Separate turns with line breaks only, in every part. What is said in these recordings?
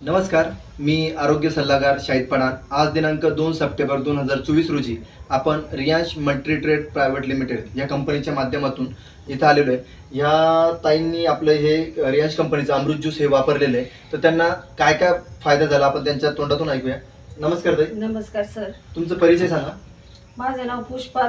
नमस्कार मी आरोग्य सल्लागार शाहिद पठाण. आज दिनांक दोन सप्टेंबर दोन हजार चोवीस रोजी आपण Riyansh multi trade private limited या कंपनीच्या माध्यमातून इथं आलेलो आहे. ह्या ताईंनी आपलं हे रियांश कंपनीचं अमृत ज्यूस हे वापरलेलं आहे. तर त्यांना काय काय फायदा झाला आपण त्यांच्या तोंडातून ऐकूया. नमस्कार ताई.
नमस्कार सर.
तुमचं परिचय सांगा.
माझं नाव पुष्पा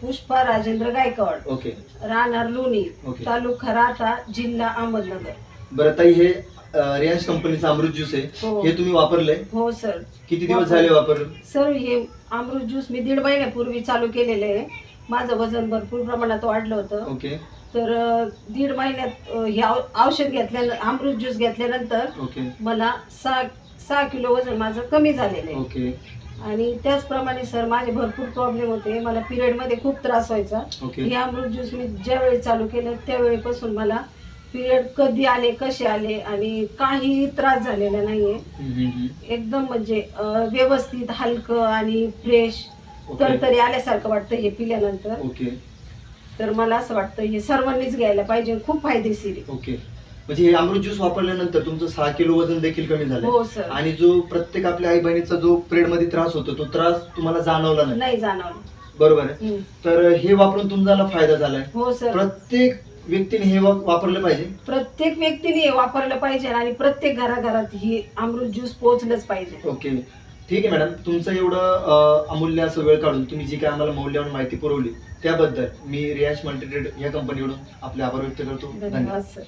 पुष्पा राजेंद्र गायकवाड.
ओके.
राहणार लोणी
ओके.
तालुका राहता जिल्हा अहमदनगर.
बरं ताई हे रियांश कंपनीचं अमृत ज्यूस आहे.
हो.
हे तुम्ही वापरलंय?
हो सर
किती दिवस झाले वापरून?
सर हे अमृत ज्यूस मी दीड महिन्यापूर्वी चालू केलेलं आहे. माझं वजन भरपूर प्रमाणात वाढलं होतं.
ओके.
तर अं, दीड महिन्यात अं, हे औ- औषध घेतल्यानंतर अमृत ज्यूस घेतल्यानंतर
ओके.
मला सहा सहा किलो वजन माझं कमी झालेलं आहे.
ओके.
आणि त्याचप्रमाणे सर माझे भरपूर प्रॉब्लेम होते. मला पिरियडमध्ये खूप त्रास व्हायचा.
ओके.
हे अमृत ज्यूस मी ज्यावेळी चालू केलं त्यावेळीपासून मला पिरियड कधी आले कसे आले आणि काही त्रास झालेला नाहीये. एकदम म्हणजे अं, व्यवस्थित हलकं आणि फ्रेश
ओके.
तरतरी आल्यासारखं वाटतं हे पिल्यानंतर.
ओके
तर मला असं वाटतं हे सर्वांनीच घ्यायला पाहिजे खूप फायदेशीर आहे.
ओके म्हणजे हे अमृत ज्यूस वापरल्यानंतर तुमचं सहा किलो वजन देखील कमी झालं
हो सर
आणि जो प्रत्येक आपल्या आई बहिणीचा जो पिरियडमध्ये त्रास होतो तो त्रास तुम्हाला जाणवला नाही.
नाही जाणवलं.
बरोबर आहे.
हम्म.
तर हे वापरून तुम्हाला फायदा झालाय.
हो सर
प्रत्येक व्यक्तीने हे वा- वापरलं पाहिजे?
प्रत्येक व्यक्तीने हे वापरलं पाहिजे आणि प्रत्येक घराघरात ही अमृत ज्यूस पोहोचलंच पाहिजे.
ओके. ठीक आहे मॅडम. तुमचं एवढं अं, अमूल्य असं वेळ काढून तुम्ही जी काय आम्हाला मौल्यवान माहिती पुरवली त्याबद्दल मी रियाश मल्टीट्रेड या कंपनीकडून आपले आभार व्यक्त करतो. धन्यवाद
धन्यवाद. सर.